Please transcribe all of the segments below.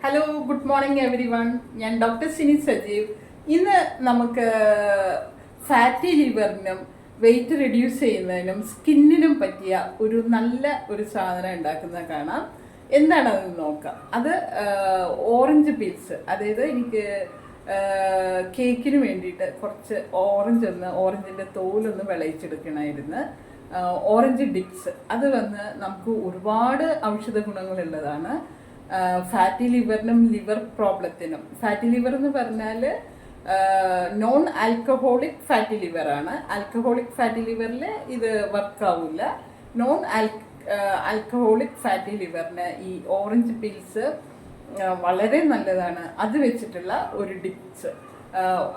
Hello good morning everyone ഞാൻ doctor Sini Sajeev ഇന്ന് നമുക്ക് ഫാറ്റി ലിവറിനും വെയിറ്റ് റിഡ്യൂസ് ചെയ്യുന്നതിനും സ്കിന്നിനും പറ്റിയ ഒരു നല്ല ഒരു സാധനം ഉണ്ടാക്കുന്നത് കാണാം. എന്താണെന്ന് നോക്കാം. അത് ഓറഞ്ച് പീൽസ് അതായത് എനിക്ക് കേക്കിന് വേണ്ടിയിട്ട് കുറച്ച് ഓറഞ്ച് ഒന്ന് ഓറഞ്ചിന്റെ തോലൊന്ന് വിളയിച്ചെടുക്കണമായിരുന്നു ഓറഞ്ച് ഡിപ്സ് അത് വന്ന് നമുക്ക് ഒരുപാട് ഔഷധ ഗുണങ്ങളുള്ളതാണ് ഫാറ്റി ലിവറിനും ലിവർ പ്രോബ്ലത്തിനും ഫാറ്റി ലിവർ എന്ന് പറഞ്ഞാൽ നോൺ ആൽക്കഹോളിക് ഫാറ്റി ലിവറാണ് ആൽക്കഹോളിക് ഫാറ്റി ലിവറിൽ ഇത് വർക്കാവില്ല നോൺ ആൽ ആൽക്കഹോളിക് ഫാറ്റി ലിവറിന് ഈ ഓറഞ്ച് പീൽസ് വളരെ നല്ലതാണ്. അത് വെച്ചിട്ടുള്ള ഒരു ഡിപ്സ്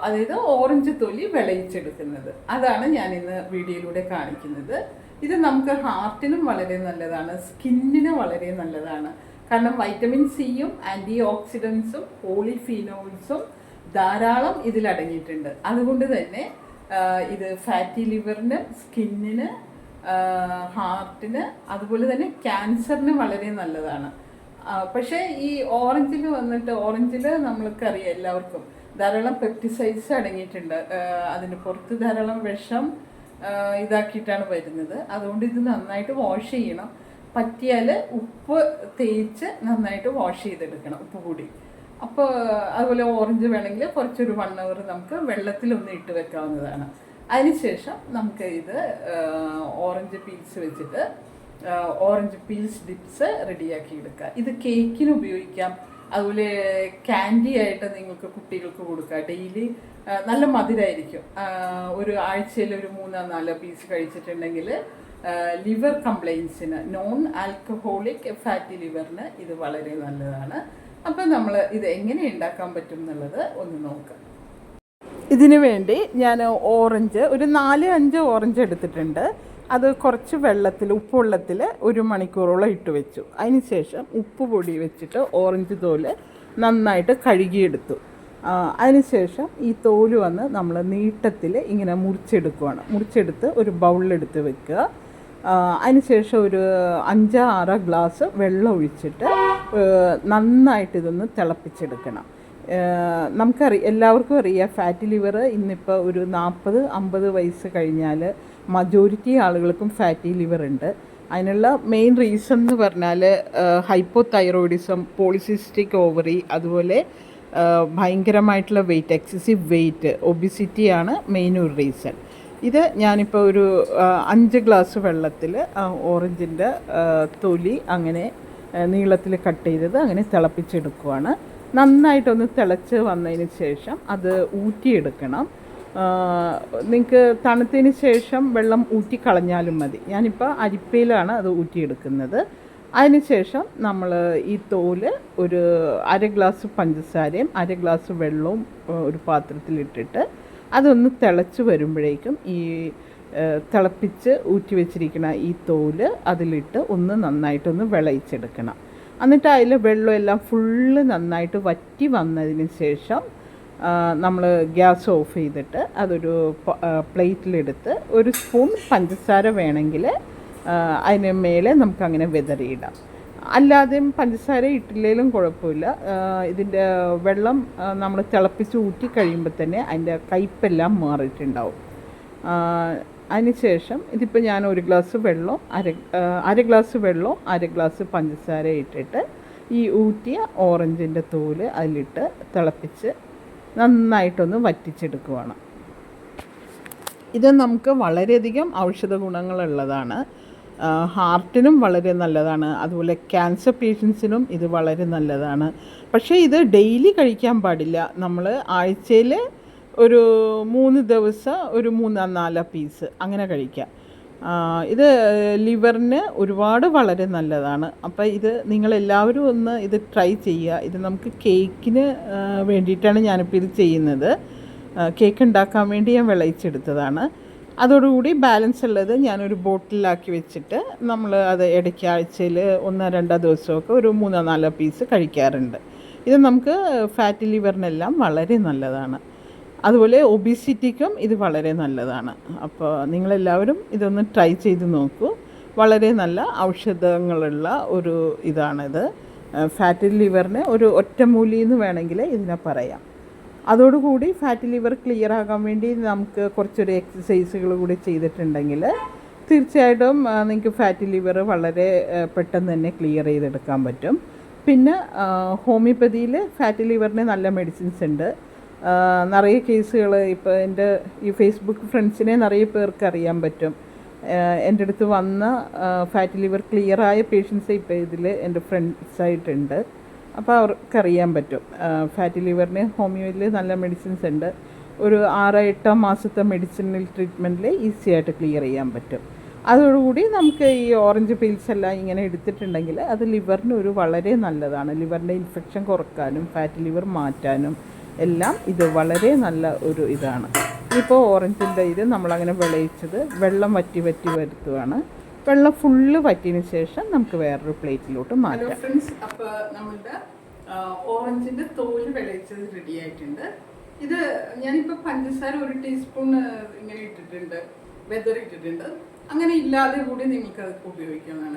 അതായത് ഓറഞ്ച് തൊലി വിളയിച്ചെടുക്കുന്നത്. അതാണ് ഞാൻ ഇന്ന് വീഡിയോയിലൂടെ കാണിക്കുന്നത്. ഇത് നമുക്ക് ഹാർട്ടിനും വളരെ നല്ലതാണ്. സ്കിന്നിന് വളരെ നല്ലതാണ്. കാരണം വൈറ്റമിൻ സിയും ആന്റി ഓക്സിഡൻസും പോളിഫീനോൾസും ധാരാളം ഇതിലടങ്ങിയിട്ടുണ്ട് അതുകൊണ്ട് തന്നെ ഇത് ഫാറ്റി ലിവറിന് സ്കിന്നിന് ഹാർട്ടിന് അതുപോലെ തന്നെ ക്യാൻസറിന് വളരെ നല്ലതാണ്. പക്ഷേ ഈ ഓറഞ്ചിൽ വന്നിട്ട് ഓറഞ്ചിൽ നമ്മൾക്കറിയാം എല്ലാവർക്കും ധാരാളം പെപ്റ്റിസൈഡ്സ് അടങ്ങിയിട്ടുണ്ട്. അതിന് പുറത്ത് ധാരാളം വിഷം ഇതാക്കിയിട്ടാണ് വരുന്നത്. അതുകൊണ്ട് ഇത് നന്നായിട്ട് വാഷ് ചെയ്യണം. പറ്റിയാൽ ഉപ്പ് തേച്ച് നന്നായിട്ട് വാഷ് ചെയ്തെടുക്കണം ഉപ്പ് കൂടി അപ്പോൾ അതുപോലെ ഓറഞ്ച് വേണമെങ്കിൽ കുറച്ചൊരു വൺ അവർ നമുക്ക് വെള്ളത്തിലൊന്ന് ഇട്ട് വെക്കാവുന്നതാണ്. അതിനുശേഷം നമുക്ക് ഇത് ഓറഞ്ച് പീൽസ് വെച്ചിട്ട് ഓറഞ്ച് പീൽസ് ഡിപ്സ് റെഡിയാക്കി എടുക്കുക ഇത് കേക്കിന് ഉപയോഗിക്കാം. അതുപോലെ ക്യാൻഡി ആയിട്ട് നിങ്ങൾക്ക് കുട്ടികൾക്ക് കൊടുക്കുക ഡെയിലി നല്ല മധുരമായിരിക്കും ഒരു ആഴ്ചയിൽ ഒരു മൂന്നോ നാലോ പീസ് കഴിച്ചിട്ടുണ്ടെങ്കിൽ ലിവർ കംപ്ലയിൻസിന് നോൺ ആൽക്കഹോളിക് ഫാറ്റി ലിവറിന് ഇത് വളരെ നല്ലതാണ്. അപ്പം നമ്മൾ ഇത് എങ്ങനെ ഉണ്ടാക്കാൻ പറ്റും എന്നുള്ളത് ഒന്ന് നോക്കാം. ഇതിനു വേണ്ടി ഞാൻ ഓറഞ്ച് ഒരു നാല് അഞ്ച് ഓറഞ്ച് എടുത്തിട്ടുണ്ട്. അത് കുറച്ച് വെള്ളത്തിൽ ഉപ്പുവെള്ളത്തിൽ ഒരു മണിക്കൂറോളം ഇട്ട് വെച്ചു. അതിന് ശേഷം ഉപ്പ് പൊടി വെച്ചിട്ട് ഓറഞ്ച് തോൽ നന്നായിട്ട് കഴുകിയെടുത്തു. അതിനുശേഷം ഈ തോൽ വന്ന് നമ്മൾ നീട്ടത്തിൽ ഇങ്ങനെ മുറിച്ചെടുക്കുവാണ്. മുറിച്ചെടുത്ത് ഒരു ബൗളിലെടുത്ത് വെക്കുക. അതിനുശേഷം ഒരു അഞ്ചോ ആറോ ഗ്ലാസ് വെള്ളം ഒഴിച്ചിട്ട് നന്നായിട്ട് ഇതൊന്ന് തിളപ്പിച്ചെടുക്കണം. നമുക്കറിയാം എല്ലാവർക്കും അറിയാം ഫാറ്റി ലിവർ ഇന്നിപ്പോൾ ഒരു നാൽപ്പത് അമ്പത് വയസ്സ് കഴിഞ്ഞാൽ മജോറിറ്റി ആളുകൾക്കും ഫാറ്റി ലിവർ ഉണ്ട് അതിനുള്ള മെയിൻ റീസൺ എന്ന് പറഞ്ഞാൽ ഹൈപ്പോ തൈറോയിഡിസം പോളിസിസ്റ്റിക് ഓവറി അതുപോലെ ഭയങ്കരമായിട്ടുള്ള വെയിറ്റ് എക്സസീവ് വെയിറ്റ് ഒബിസിറ്റിയാണ് മെയിൻ ഒരു റീസൺ ഇത് ഞാനിപ്പോൾ ഒരു അഞ്ച് ഗ്ലാസ് വെള്ളത്തിൽ ഓറഞ്ചിന്റെ തൊലി അങ്ങനെ നീളത്തിൽ കട്ട് ചെയ്തത് അങ്ങനെ തിളപ്പിച്ചെടുക്കുവാണ്. നന്നായിട്ടൊന്ന് തിളച്ച് വന്നതിന് ശേഷം അത് ഊറ്റിയെടുക്കണം. നിങ്ങൾക്ക് തണുത്തതിന് ശേഷം വെള്ളം ഊറ്റി കളഞ്ഞാലും മതി. ഞാനിപ്പോൾ അരിപ്പയിലാണ് അത് ഊറ്റിയെടുക്കുന്നത്. അതിനുശേഷം നമ്മൾ ഈ തോൽ ഒരു അര ഗ്ലാസ് പഞ്ചസാരയും അര ഗ്ലാസ് വെള്ളവും ഒരു പാത്രത്തിലിട്ടിട്ട് അതൊന്ന് തിളച്ച് വരുമ്പോഴേക്കും ഈ തിളപ്പിച്ച് ഊറ്റി വെച്ചിരിക്കുന്ന ഈ തോൽ അതിലിട്ട് ഒന്ന് നന്നായിട്ടൊന്ന് വിളയിച്ചെടുക്കണം. എന്നിട്ട് അതിൽ വെള്ളമെല്ലാം ഫുള്ള് നന്നായിട്ട് വറ്റി വന്നതിന് ശേഷം നമ്മൾ ഗ്യാസ് ഓഫ് ചെയ്തിട്ട് അതൊരു പ്ലേറ്റിലെടുത്ത് ഒരു സ്പൂൺ പഞ്ചസാര വേണമെങ്കിൽ അതിന് മേലെ നമുക്കങ്ങനെ വിതറിയിടാം. അല്ലാതെയും പഞ്ചസാര ഇട്ടില്ലേലും കുഴപ്പമില്ല. ഇതിന്റെ വെള്ളം നമ്മൾ തിളപ്പിച്ച് ഊറ്റി കഴിയുമ്പോൾ തന്നെ അതിന്റെ കയ്പ്പെല്ലാം മാറിയിട്ടുണ്ടാവും. അതിനുശേഷം ഇതിപ്പോൾ ഞാൻ ഒരു ഗ്ലാസ് വെള്ളം അര അര ഗ്ലാസ് വെള്ളം അര ഗ്ലാസ് പഞ്ചസാര ഇട്ടിട്ട് ഈ ഊറ്റിയ ഓറഞ്ചിന്റെ തോൽ അതിലിട്ട് തിളപ്പിച്ച് നന്നായിട്ടൊന്ന് വറ്റിച്ചെടുക്കുവാണ്. ഇത് നമുക്ക് വളരെയധികം ഔഷധ ഗുണങ്ങളുള്ളതാണ്. ഹാർട്ടിനും വളരെ നല്ലതാണ്. അതുപോലെ ക്യാൻസർ പേഷ്യൻസിനും ഇത് വളരെ നല്ലതാണ്. പക്ഷേ ഇത് ഡെയിലി കഴിക്കാൻ പാടില്ല. നമ്മൾ ആഴ്ചയിൽ ഒരു മൂന്ന് ദിവസം ഒരു മൂന്നോ നാലോ പീസ് അങ്ങനെ കഴിക്കാം. ഇത് ലിവറിന് ഒരുപാട് വളരെ നല്ലതാണ്. അപ്പോൾ ഇത് നിങ്ങളെല്ലാവരും ഒന്ന് ഇത് ട്രൈ ചെയ്യുക. ഇത് നമുക്ക് കേക്കിന് വേണ്ടിയിട്ടാണ് ഞാനിപ്പോൾ ഇത് ചെയ്യുന്നത്. കേക്ക് ഉണ്ടാക്കാൻ വേണ്ടി ഞാൻ വിളയിച്ചെടുത്തതാണ്. അതോടുകൂടി ബാലൻസ് ഉള്ളത് ഞാനൊരു ബോട്ടിലാക്കി വെച്ചിട്ട് നമ്മൾ അത് ഇടയ്ക്ക് ആഴ്ചയിൽ ഒന്നോ രണ്ടോ ദിവസമൊക്കെ ഒരു മൂന്നോ നാലോ പീസ് കഴിക്കാറുണ്ട്. ഇത് നമുക്ക് ഫാറ്റ് ലിവറിനെല്ലാം വളരെ നല്ലതാണ്. അതുപോലെ ഒബിസിറ്റിക്കും ഇത് വളരെ നല്ലതാണ്. അപ്പോൾ നിങ്ങളെല്ലാവരും ഇതൊന്ന് ട്രൈ ചെയ്ത് നോക്കൂ. വളരെ നല്ല ഔഷധങ്ങളുള്ള ഒരു ഇതാണിത്. ഫാറ്റ് ലിവറിന് ഒരു ഒറ്റമൂലി എന്ന് വേണമെങ്കിൽ ഇതിനെ പറയാം. അതോടുകൂടി ഫാറ്റ് ലിവർ ക്ലിയർ ആകാൻ വേണ്ടി നമുക്ക് കുറച്ചൊരു എക്സസൈസുകൾ കൂടി ചെയ്തിട്ടുണ്ടെങ്കിൽ തീർച്ചയായിട്ടും നിങ്ങൾക്ക് ഫാറ്റ് ലിവർ വളരെ പെട്ടെന്ന് തന്നെ ക്ലിയർ ചെയ്തെടുക്കാൻ പറ്റും. പിന്നെ ഹോമിയോപ്പതിയിൽ ഫാറ്റ് ലിവറിന് നല്ല മെഡിസിൻസ് ഉണ്ട്. നിറയെ കേസുകൾ ഇപ്പോൾ എന്റെ ഈ ഫേസ്ബുക്ക് ഫ്രണ്ട്സിനെ നിറയെ പേർക്ക് അറിയാൻ പറ്റും. എന്റെ അടുത്ത് വന്ന ഫാറ്റ് ലിവർ ക്ലിയറായ പേഷ്യൻസ് ഇപ്പോൾ ഇതിൽ എന്റെ ഫ്രണ്ട്സ് ആയിട്ടുണ്ട് അവർക്ക് അറിയാൻ പറ്റും. ഫാറ്റി ലിവറിന് ഹോമിയോയിൽ നല്ല മെഡിസിൻസ് ഉണ്ട്. ഒരു ആറ് എട്ടോ മാസത്തെ മെഡിസിനൽ ട്രീറ്റ്മെന്റിൽ ഈസി ആയിട്ട് ക്ലിയർ ചെയ്യാൻ പറ്റും. അതോടുകൂടി നമുക്ക് ഈ ഓറഞ്ച് പീൽസ് എല്ലാം ഇങ്ങനെ എടുത്തിട്ടുണ്ടെങ്കിൽ അത് ലിവറിന് ഒരു വളരെ നല്ലതാണ്. ലിവറിന്റെ ഇൻഫെക്ഷൻ കുറക്കാനും ഫാറ്റ് ലിവർ മാറ്റാനും എല്ലാം ഇത് വളരെ നല്ല ഒരു ഇതാണ്. ഇപ്പോൾ ഓറഞ്ചിന്റെ ഇത് നമ്മളങ്ങനെ വിളയിച്ചത് വെള്ളം വറ്റി വറ്റി വരുത്തുകയാണ് വെള്ളം ഫുള്ള് വറ്റിയതിന് ശേഷം നമുക്ക് വേറൊരു പ്ലേറ്റിലോട്ട് മാറ്റാം. ഫ്രണ്ട്സ് അപ്പോൾ നമ്മളുടെ ഓറഞ്ചിന്റെ തോൽ വിളയിച്ചത് റെഡി ആയിട്ടുണ്ട്. ഇത് ഞാനിപ്പോൾ പഞ്ചസാര ഒരു ടീസ്പൂൺ ഇങ്ങനെ ഇട്ടിട്ടുണ്ട് വെതർ ഇട്ടിട്ടുണ്ട് അങ്ങനെ ഇല്ലാതെ കൂടി നിങ്ങൾക്ക് അത് ഉപയോഗിക്കാവുന്നതാണ്.